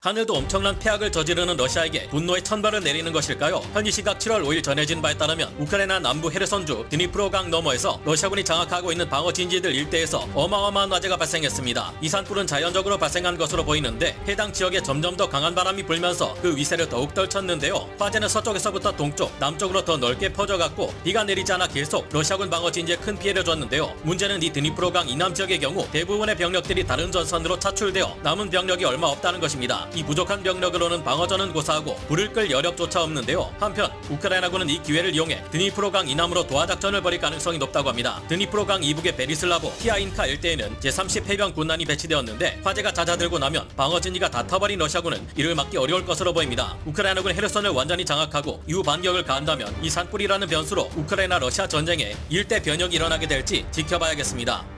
하늘도 엄청난 폐악을 저지르는 러시아에게 분노의 천발을 내리는 것일까요? 현지 시각 7월 5일 전해진 바에 따르면 우크라이나 남부 헤르선주 드니프로강 너머에서 러시아군이 장악하고 있는 방어 진지들 일대에서 어마어마한 화재가 발생했습니다. 이 산불은 자연적으로 발생한 것으로 보이는데 해당 지역에 점점 더 강한 바람이 불면서 그 위세를 더욱 떨쳤는데요. 화재는 서쪽에서부터 동쪽, 남쪽으로 더 넓게 퍼져갔고 비가 내리지 않아 계속 러시아군 방어 진지에 큰 피해를 줬는데요. 문제는 이 드니프로강 이남 지역의 경우 대부분의 병력들이 다른 전선으로 차출되어 남은 병력이 얼마 없다는 것입니다. 이 부족한 병력으로는 방어전은 고사하고 불을 끌 여력조차 없는데요. 한편 우크라이나군은 이 기회를 이용해 드니프로강 이남으로 도하작전을 벌일 가능성이 높다고 합니다. 드니프로강 이북의 베리슬라보 티아인카 일대에는 제30 해병 군단이 배치되었는데 화재가 잦아들고 나면 방어 진지가 다 타버린 러시아군은 이를 막기 어려울 것으로 보입니다. 우크라이나군 헤르선을 완전히 장악하고 이후 반격을 가한다면 이 산불이라는 변수로 우크라이나 러시아 전쟁에 일대 변혁이 일어나게 될지 지켜봐야겠습니다.